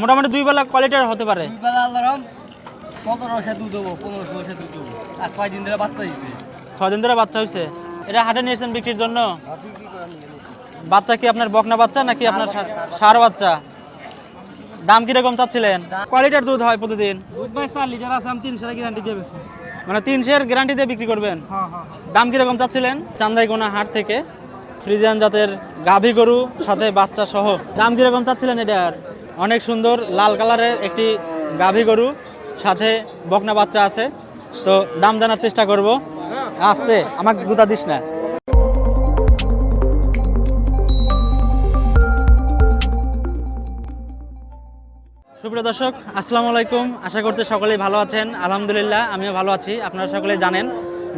মোটামুটি দুই বেলা কোয়ালিটির হতে পারে। দুই বেলা আল্লাহরম সতেরোশো দুধ দেবো পনেরোশো দুধ দেবো। আর ছয় দিন ধরে বাচ্চা দিচ্ছে ছয় দিন ধরে বাচ্চা হয়েছে এটা হাটে নিয়েছেন বিক্রির জন্য? বাচ্চা কি আপনার বকনা বাচ্চা নাকি আপনার সার বাচ্চা। দাম কীরকম চাচ্ছিলেন? কোয়ালিটির দুধ হয় প্রতিদিন? দুধ ভাই চার লিটার আছে আমি তিনশো গ্যারান্টি দিয়ে বেসবো মানে তিনশের গ্যারান্টি দিয়ে বিক্রি করবেন? হ্যাঁ হ্যাঁ দাম কীরকম চাচ্ছিলেন? চান্দাইকোনা হাট থেকে। ফ্রিজিয়ান জাতের গাভী গরু সাথে বাচ্চা সহ। দাম কীরকম চাচ্ছিলেন এটার? অনেক সুন্দর লাল কালারের একটি গাভী গরু, সাথে বকনা বাচ্চা আছে। তো দাম জানার চেষ্টা করব। আসতে, আমাকে গুতা দিস না। সুপ্রিয় দর্শক, আসসালামু আলাইকুম। আশা করতে সকলেই ভালো আছেন। আলহামদুলিল্লাহ, আমিও ভালো আছি। আপনারা সকলে জানেন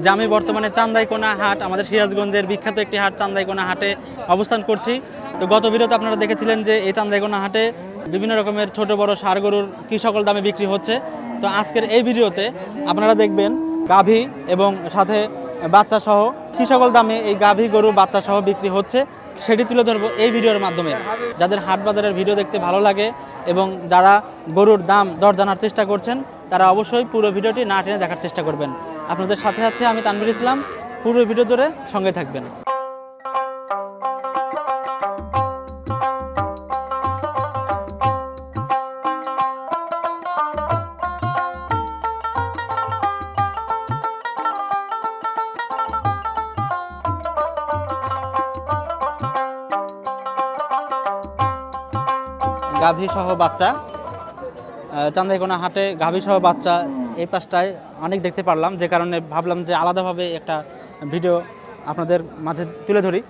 যে আমি বর্তমানে চান্দাইকোনা হাট, আমাদের সিরাজগঞ্জের বিখ্যাত একটি হাট, চান্দাইকোনা হাটে অবস্থান করছি। তো গত ভিডিওতে আপনারা দেখেছিলেন যে এই চান্দাইকোনা হাটে বিভিন্ন রকমের ছোট, বড় সার গরুর কী সকল দামে বিক্রি হচ্ছে। তো আজকের এই ভিডিওতে আপনারা দেখবেন গাভী এবং সাথে বাচ্চা সহ কী সকল দামে এই গাভী গরু বাচ্চা সহ বিক্রি হচ্ছে, সেটি তুলে ধরবো এই ভিডিওর মাধ্যমে। যাদের হাট বাজারের ভিডিও দেখতে ভালো লাগে এবং যারা গরুর দাম দর জানার চেষ্টা করছেন, তারা অবশ্যই পুরো ভিডিওটি না টেনে দেখার চেষ্টা করবেন। আপনাদের সাথে আছে আমি তানবির ইসলাম। পুরো ভিডিও ধরে সঙ্গে থাকবেন। গাভী সহ বাচ্চা চান্দাইকোনা হাটে গাভী সহ বাচ্চা এই পাশটায় অনেক দেখতে পারলাম যে কারণে ভাবলাম যে আলাদাভাবে একটা ভিডিও আপনাদের মাঝে তুলে ধরি।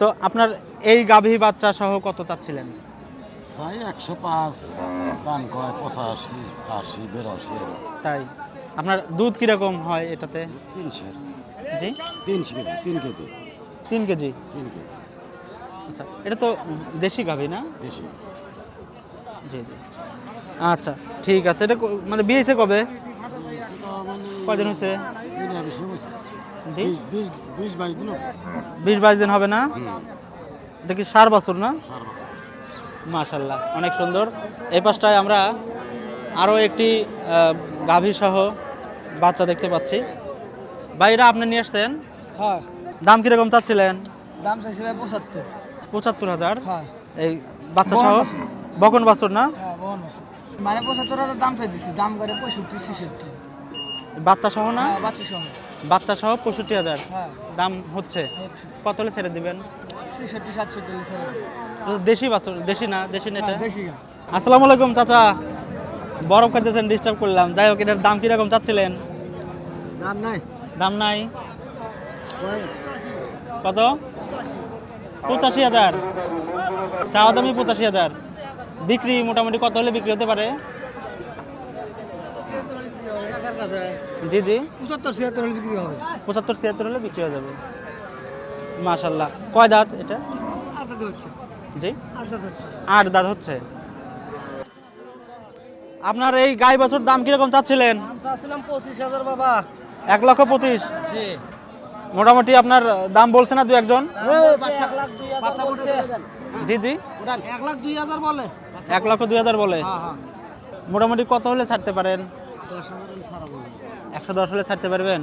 তো আপনার এই গাভী বাচ্চা সহ কত চাচ্ছিলেন? চাই একশো পাঁচ দাম কয় পঁচাশি আশি বেরাশি তাই? আপনার দুধ কীরকম হয় এটাতে? তিনশো। জি? তিনশো কেজি তিন কেজি। তিন কেজি? তিন কেজি। আচ্ছা এটা তো দেশি গাভী না? দেশি। জি জি। আচ্ছা ঠিক আছে। এটা মানে বিয়েছে কবে? কয়দিন হয়েছে? দিন বেশি বাইশ দিন হবে। বিশ বাইশ দিন হবে না? এটা কি সার বছর না? মাশাল্লাহ অনেক সুন্দর। এই পাশটায় আমরা আরও একটি আহ, গাভী সহ বাচ্চা দেখতে পাচ্ছি। ভাই এটা আপনি নিয়ে আসছেন? হ্যাঁ। দাম কীরকম চাচ্ছিলেন? দাম চাইছে ভাই পঁচাত্তর। পঁচাত্তর হাজার? হ্যাঁ। এই বাচ্চা সহ। বকন বাছুর না? হ্যাঁ বহন মানে পঁচাত্তর হাজার দাম চাই দিছি দাম করে পঁয়ষট্টি ছেষট্টি। বাচ্চা সহ না? হ্যাঁ বাচ্চা সহ। বাচ্চা সহ পঁয়ষট্টি হাজার। হ্যাঁ। দাম হচ্ছে? কত হলে ছেড়ে দিবেন? ছেষট্টি সাতষট্টি ছেড়ে দেশি বাছুর দেশি না দেশি নেটে হ্যাঁ দেশি। আসসালামু আলাইকুম চাচা। বরফ খাইতেছেন ডিস্টার্ব করলাম। যাই হোক এটার দাম কীরকম চাচ্ছিলেন? দাম নাই। দাম নাই? কত? পঁচাশি হাজার। চাওয়া দামি পঁচাশি হাজার। বিক্রি মোটামুটি কত হলে বিক্রি হতে পারে? জি জি। পঁচাত্তর ছিয়াত্তর হলে বিক্রি হবে পঁচাত্তর ছিয়াত্তর হলে বিক্রি হয়ে যাবে। মাশাল্লাহ কয় দাঁত এটা? আটটা হচ্ছে জি। হচ্ছে আট দাঁত হচ্ছে। আপনার এই গাই বছর দাম কীরকম চাচ্ছিলেন? চাচ্ছিলাম পঁচিশ হাজার বাবা এক লক্ষ পঁচিশ। জি মোটামুটি আপনার দাম বলছে না দু একজন? জি জি। এক লাখ দুই হাজার বলে। এক লক্ষ দুই হাজার বলে। হ্যাঁ হ্যাঁ। মোটামুটি কত হলে ছাড়তে পারেন? একশো দশ হলে ছাড়তে পারবেন?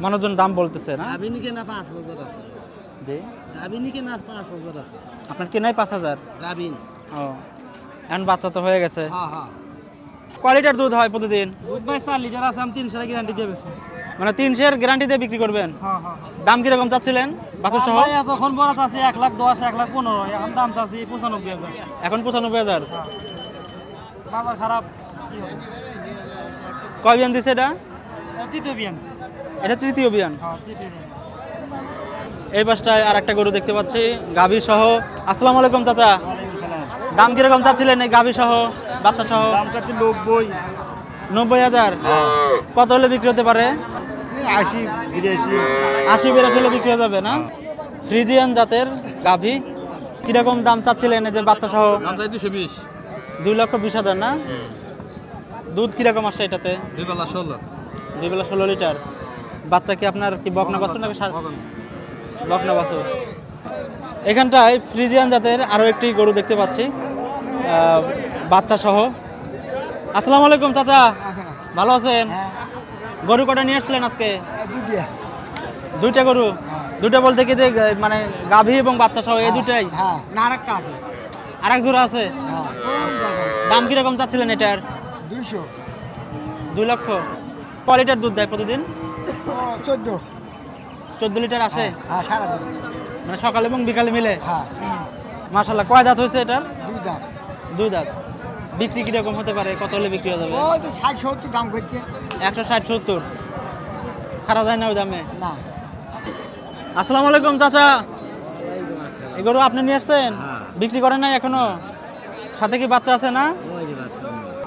মানুষজন দাম বলতেছে না? গাভিনীকে না পাঁচ হাজার আছে। জি। পাঁচ হাজার আছে। আপনার কেনাই পাঁচ হাজার? গাভিন ও। এখন বাচ্চা তো হয়ে গেছে। হ্যাঁ হ্যাঁ। কোয়ালিটির দুধ হয় প্রতিদিন? দুধ ভাই চার লিটার আছে আমি তিনশো টাকা গ্যারান্টি দিয়ে বেসবো মানে তিনশের গ্যারান্টি দিয়ে বিক্রি করবেন। হ্যাঁ হ্যাঁ দাম কীরকম চাচ্ছিলেন? বাছুর সহ? ভাই তখন বড় চাচ্ছি এক লাখ দশ এক লাখ পনেরো এখন দাম চাচ্ছি পঁচানব্বই হাজার। এখন পঁচানব্বই হাজার? বাজার খারাপ কয় বিয়ান দিছে এটা? তৃতীয় বিয়ান। এটা তৃতীয় বিয়ান। হ্যাঁ তৃতীয় বিয়ান। এই পাশটায় আর একটা গরু দেখতে পাচ্ছি গাভী সহ। আসসালামু আলাইকুম চাচা। দাম কীরকম চাচ্ছিলেন এই গাভী সহ বাচ্চা সহ? দাম চাচ্ছি নব্বই। নব্বই হাজার। কত হলে বিক্রি হতে পারে? আশি বিরাশি। আশি বিরাশি হলে বিক্রি হয়ে যাবে না? ফ্রিজিয়ান জাতের গাভী। কীরকম দাম চাচ্ছিলেন যে বাচ্চা সহ? দাম চাই দুশো বিশ। দুই লক্ষ বিশ হাজার না? দুধ কীরকম আসছে এটাতে? দুই বেলা ষোলো। দুই বেলা ষোলো লিটার। বাচ্চা কি আপনার কি বকনা বাছুর নাকি? বকনা। বাছুর? এখানটায় ফ্রিজিয়ান জাতের আরও একটি গরু দেখতে পাচ্ছি। বাচ্চা সহ। আসসালামু আলাইকুম চাচা। ভালো আছেন? হ্যাঁ। গরু কটা নিয়ে আসছিলেন আজকে? দুইটা। গরু? দুইটা বলতে কি যে মানে গাভী এবং বাচ্চা সহ এই দুটাই হ্যাঁ না আরেকটা আছে। আর এক জোড়া আছে? হ্যাঁ। দাম কীরকম চাচ্ছিলেন এটার? দুইশো। দুই লক্ষ। ক লিটার দুধ দেয় প্রতিদিন? চোদ্দ। চোদ্দ লিটার আসে? হ্যাঁ সারাদিন মানে সকাল এবং বিকালে মিলে? হ্যাঁ। মাশাল্লাহ কয় দাঁত হয়েছে এটার? দুই দাঁত। দুই দাঁত। বিক্রি কীরকম হতে পারে? কত হলে বিক্রি হয়ে যাবে? ওই তো ষাট সত্তর দাম করছে। একশো ষাট সত্তর? ছাড়া যায় না ওই দামে? না। আসসালামু আলাইকুম চাচা। এই গরু আপনি নিয়ে আসছেন? বিক্রি করেন নাই এখনও? সাথে কি বাচ্চা আছে না?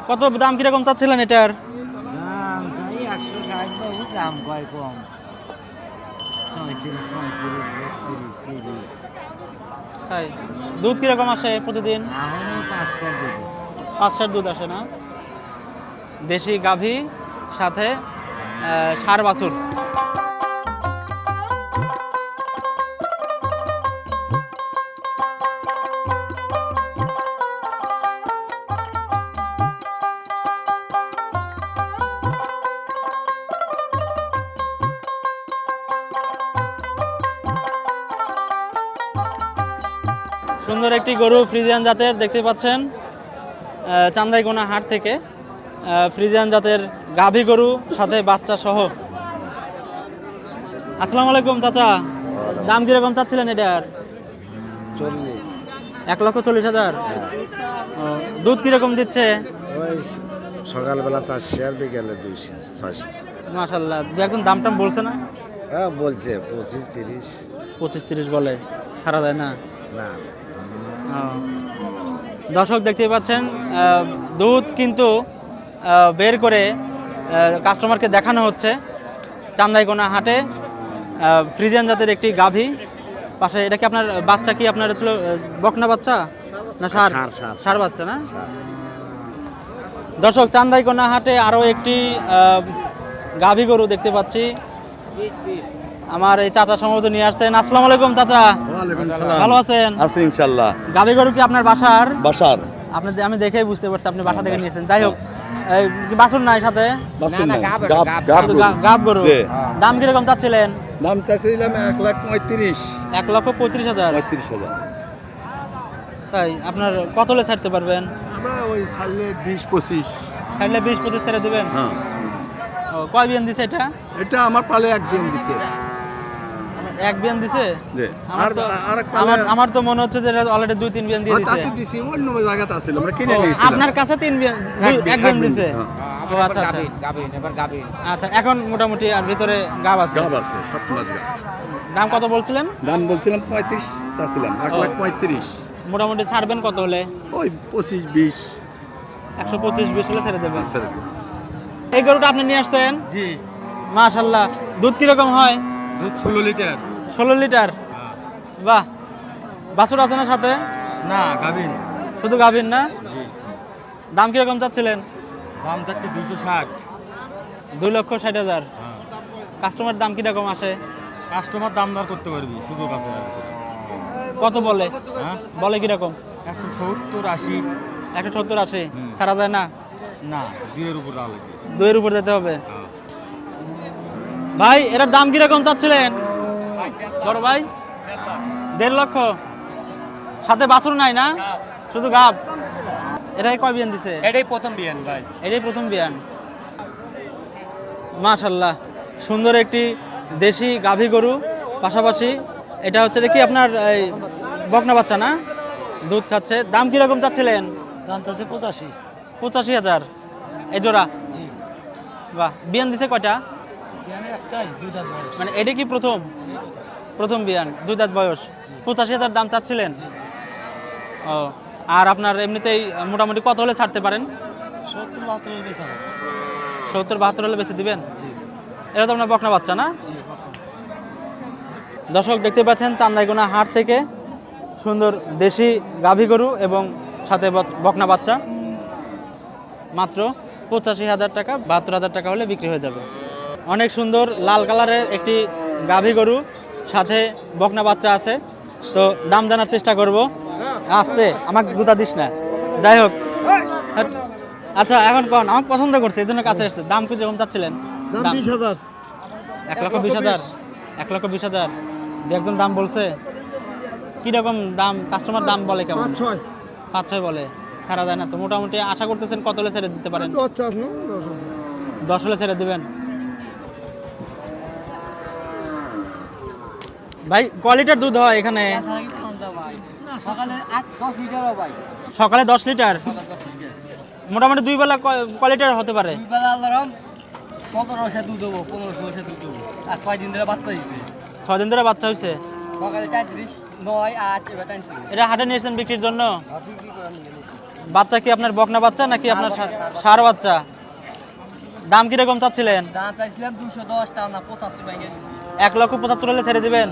কত দাম কীরকম চাচ্ছিলেন এটার? দাম কয় কম? পঁয়ত্রিশ পঁয়ত্রিশ বত্রিশ তিরিশ। তাই? দুধ কীরকম আসে প্রতিদিন? পাঁচ ষাট দুধ পাঁচ সার দুধ আসে না। দেশি গাভী, সাথে ষাঁড় বাছুর। সুন্দর একটি গরু ফ্রিজিয়ান জাতের, দেখতে পাচ্ছেন। আহ, চান্দাইকোনা হাট থেকে ফ্রিজিয়ান জাতের গাভী গরু সাথে বাচ্চা সহ। আসসালামু আলাইকুম চাচা। দাম কীরকম চাচ্ছিলেন এটার? চল্লিশ। এক লক্ষ চল্লিশ হাজার? দুধ কীরকম দিচ্ছে? সকালবেলা চারশো আর বিকেলে দুইশো ছয়শো। মাশাল্লাহ দু একজন দাম টাম বলছে না? হ্যাঁ বলছে পঁচিশ তিরিশ। পঁচিশ তিরিশ বলে ছাড়া যায় না? না। দর্শক দেখতেই পাচ্ছেন দুধ কিন্তু বের করে কাস্টমারকে দেখানো হচ্ছে। চান্দাইকোনা হাটে ফ্রিজেন জাতের একটি গাভী। পাশে এটা কি আপনার বাচ্চা কি আপনার ছিল বকনা বাচ্চা? না সার। সার বাচ্চা না। দর্শক চান্দাইকোনা হাটে আরও একটি গাভী গরু দেখতে পাচ্ছি। আমার এই চাচা সম্ভবত নিয়ে আসছেন। আসসালামু আলাইকুম চাচা। ভালো আছেন? আছে ইনশাল্লাহ। গাভী গরু কি আপনার বাসার? বাসার। আপনি আপনি দেখেই বুঝতে পারছি আপনি বাসা থেকে নিয়েছেন। যাই হোক বাছুর নাই সাথে। গাব, গাব গাব, গাব গরু। গাব। দাম কীরকম চাচ্ছিলেন? দাম চাইছিলাম এক লাখ পঁয়ত্রিশ। এক লক্ষ পঁয়ত্রিশ হাজার। পঁয়ত্রিশ হাজার। তাই আপনার কত হলে ছাড়তে পারবেন? আমরা ওই ছাড়লে বিশ পঁচিশ। ছাড়লে বিশ পঁচিশ ছেড়ে দেবেন? হ্যাঁ। ও, কয় বিয়ান দিছে এটা? এটা আমার পালে এক দিন দিছে এক বিয়ান দিছে? যে আমার আর তো আর আমার আমার তো মনে হচ্ছে যে অলরেডি দুই তিন বিয়ান দিয়ে হ্যাঁ, তা দিছে। তো দিছি অন্য জায়গাতে আছিল আমরা কিনে ও, নিয়েছিলাম। আপনার কাছে তিন বিয়ান এক বিয়ান- দিছে? দিছে, আচ্ছা আচ্ছা। আচ্ছা এখন মোটামুটি আর ভিতরে গাব আছে? গাব আছে সাত মাস গাব। দাম কত বলছিলেন? দাম বলছিলাম পঁয়ত্রিশ চাচ্ছিলাম এক লাখ পঁয়ত্রিশ। মোটামুটি ছাড়বেন কত হলে? ওই পঁচিশ বিশ। একশো পঁচিশ বিশ হলে ছেড়ে দেবেন। ছেড়ে দেবো। এই গরুটা আপনি নিয়ে আসছেন? জি। মাশাল্লাহ। দুধ কীরকম হয়? দুধ ষোলো লিটার। ষোলো লিটার? বাহ। বাছুর আছে না সাথে? না গাভিন। শুধু গাভীর না? জি। দাম কীরকম চাচ্ছিলেন? দাম চাচ্ছে দুশো ষাট। দুই লক্ষ ষাট হাজার। কাস্টমার দাম কীরকম আসে? কাস্টমার দাম দর করতে পারবি সুযোগ আছে কত বলে? হ্যাঁ? বলে কীরকম? একশো সত্তর আশি। একশো সত্তর আশি। সারা যায় না? না দুইয়ের উপর দুইয়ের উপর যেতে হবে? হ্যাঁ। ভাই এটার দাম কীরকম চাচ্ছিলেন? বড় ভাই দেড় লক্ষ। সাথে বাছুর নাই না? শুধু গাব। এটাই কয় বিয়ান দিছে? এটাই প্রথম বিয়ান ভাই। এটাই প্রথম বিয়ান। মাশাল্লাহ সুন্দর একটি দেশি গাভী গরু। পাশাপাশি এটা হচ্ছে কি আপনার এই বকনা বাচ্চা না? দুধ খাচ্ছে। দাম কীরকম চাচ্ছিলেন? দাম চাচ্ছে পঁচাশি। পঁচাশি হাজার। এই জোড়া? জি। বাহ বিয়ান দিছে কয়টা? একটাই দুই দাঁত বয়স। মানে এটা কি প্রথম? প্রথম বিয়ান দুই দাঁত বয়স। পঁচাশি হাজার দাম চাচ্ছিলেন? ও আর আপনার এমনিতেই মোটামুটি কত হলে ছাড়তে পারেন? সত্তর বাহাত্তর বেচা সত্তর বাহাত্তর হলে বেঁচে দিবেন? এটা তো আপনার বকনা বাচ্চা না? দর্শক দেখতে পাচ্ছেন চান্দাইগোনা হাট থেকে সুন্দর দেশি গাভী গরু এবং সাথে বক- বকনা বাচ্চা। মাত্র পঁচাশি হাজার টাকা বাহাত্তর হাজার টাকা হলে বিক্রি হয়ে যাবে। অনেক সুন্দর লাল কালারের একটি গাভী গরু সাথে বকনা বাচ্চা আছে। তো দাম জানার চেষ্টা করব। আসতে আমাকে গুতা দিস না। যাই হোক। আচ্ছা এখন কোন? আমাকে পছন্দ করছে এই জন্য কাছে এসছে দাম কি যেরকম চাচ্ছিলেন? বিশ হাজার। এক লক্ষ বিশ হাজার? এক লক্ষ বিশ হাজার? দু একজন দাম বলছে। কীরকম দাম? কাস্টমার দাম বলে কেমন? পাঁচ ছয়। বলে ছাড়া যায় না। তো মোটামুটি আশা করতেছেন কত হলে ছেড়ে দিতে পারেন? দশ দশ হলে ছেড়ে দিবেন? ভাই কোয়ালিটির দুধ হয় এখানে? কি সকালে দশ লিটার? মোটামুটি দুই বেলা কোয়ালিটির হতে পারে? দুধ দেবো আর ছয় দিন ধরে বাচ্চা দিচ্ছে ছয় দিন ধরে বাচ্চা হয়েছে সকালে চারত্রিশ নয় আট এবার এটা হাটে নিয়েছেন বিক্রির জন্য? নিচ্ছি। বাচ্চা কি আপনার বকনা বাচ্চা নাকি আপনার সার বাচ্চা। দাম কীরকম চাচ্ছিলেন? দাম চাইছিলাম দুশো দশ টাকা না পঁচাত্তর এক লক্ষ পঁচাত্তর হলে ছেড়ে দিবেন?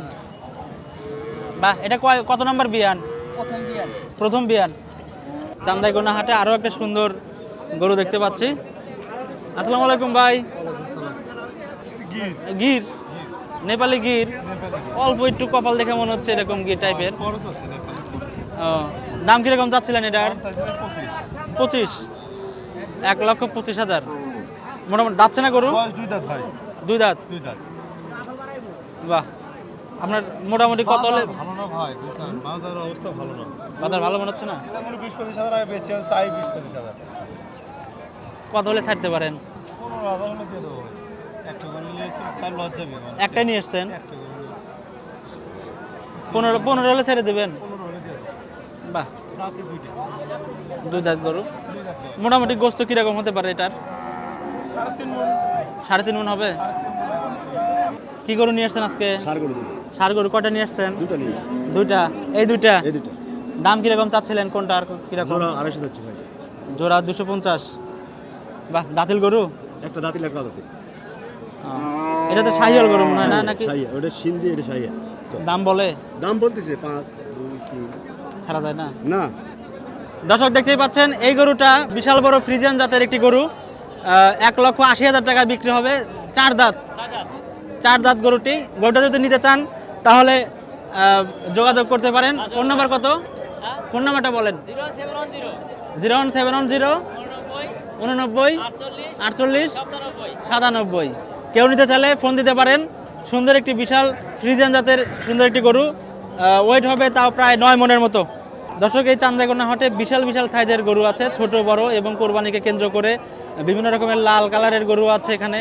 বাহ এটা কয় কত নম্বর বিয়ান? প্রথম বিয়ান। প্রথম বিয়ান। চান্দাইকোনা হাটে আরও একটা সুন্দর গরু দেখতে পাচ্ছি। আসসালামু আলাইকুম ভাই। গির। নেপালি গির? অল্প একটু কপাল দেখে মনে হচ্ছে এরকম গির টাইপের ও দাম কীরকম চাচ্ছিলেন এটার? পঁচিশ। এক লক্ষ পঁচিশ হাজার। মোটামুটি যাচ্ছে না গরু? দুই দাঁত ভাই। দুই দাঁত। দুই দাঁত। বাহ। আপনার মোটামুটি কত হলে? ভালো না ভাই বুঝলাম বাজারের অবস্থা ভালো না। বাজার ভালো মনে হচ্ছে না? মোটামুটি বিশ পঁচিশ হাজার আগে বেচে চাই বিশ পঁচিশ হাজার। কত হলে ছাড়তে পারেন? পনেরো হাজার হলে দিয়ে দেবো একটা করে নিয়ে তার লজ্জা মানে একটাই নিয়ে এসছেন? পনেরো পনেরো হলে ছেড়ে দেবেন? পনেরো হলে দিয়ে দেবো। বাহ। রাতে দুইটা। দুই দাঁত গরু? মোটামুটি গোস্ত কীরকম হতে পারে এটার? মন। সাড়ে তিন মন হবে? কি গরু নিয়ে আসছেন আজকে? সার দেবো সার গরু কটা নিয়ে আসছেন? দুটা নিয়েছি দুইটা। এই দুইটা? এই দুটো দাম কীরকম চাচ্ছিলেন? কোনটা আর কীরকম? জোড়া আড়াইশো যাচ্ছে ভাই। জোড়া দুশো পঞ্চাশ। বাহ দাঁতিল গরু? একটা দাঁতিল একটা দাঁতিল এটা তো শাহিয়াল গরু মনে হয় না নাকি? ওটা সিন্ধি এটা সাইয়া দাম বলে? দাম বলতেছে পাঁচ দুই তিন। ছাড়া যায় না? না। দর্শক দেখতেই পাচ্ছেন এই গরুটা বিশাল বড় ফ্রিজিয়ান জাতের একটি গরু। এক লক্ষ আশি হাজার টাকা বিক্রি হবে চার দাঁত। চার দাঁত গরুটি। গরুটা যদি নিতে চান, তাহলে যোগাযোগ করতে পারেন। ফোন নাম্বার কত? ফোন নাম্বারটা বলেন। Zero one seven one zero. উননব্বই, আটচল্লিশ, সাতানব্বই। কেউ নিতে চাইলে ফোন দিতে পারেন। সুন্দর একটি বিশাল ফ্রিজিয়ান জাতের সুন্দর একটি গরু। ওয়েট হবে তাও প্রায় নয় মনের মতো। দর্শক, এই চান্দাইকোনা হাটে বিশাল বিশাল সাইজের গরু আছে, ছোট, বড় এবং কোরবানিকে কেন্দ্র করে বিভিন্ন রকমের লাল কালারের গরু আছে এখানে।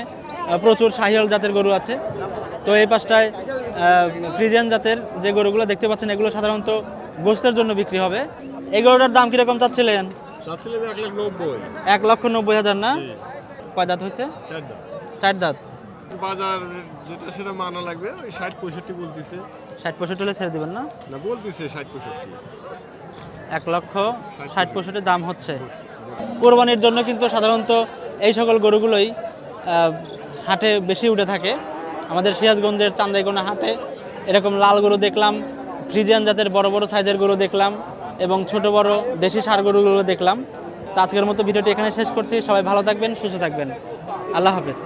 প্রচুর শাহিয়াল জাতের গরু আছে। তো এই পাশটায় ফ্রিজিয়ান জাতের যে গরুগুলো দেখতে পাচ্ছেন এগুলো সাধারণত গোস্তের জন্য বিক্রি হবে। এই গরুটার দাম কীরকম চাচ্ছিলেন? এক লক্ষ নব্বই হাজার না? কয় দাঁত হয়েছে? চার দাঁত। বাজার যেটা সেটা মানা লাগবে ওই ষাট পঁয়ষট্টি বলতেছে। ষাট পঁয়ষট্টি হলে ছেড়ে দেবেন না? না বলতেছে ষাট পঁয়ষট্টি। এক লক্ষ ষাট পঁয়ষট্টি দাম হচ্ছে। কোরবানির জন্য কিন্তু সাধারণত এই সকল গরুগুলোই হাটে বেশি উঠে থাকে। আমাদের সিরাজগঞ্জের চান্দাইকোনা হাটে এরকম লাল গরু দেখলাম, ফ্রিজিয়ান জাতের বড় বড় সাইজের গরু দেখলাম এবং ছোট বড় দেশি সার গরুগুলো দেখলাম। তো আজকের মতো ভিডিওটি এখানে শেষ করছি। সবাই ভালো থাকবেন, সুস্থ থাকবেন। আল্লাহ হাফেজ।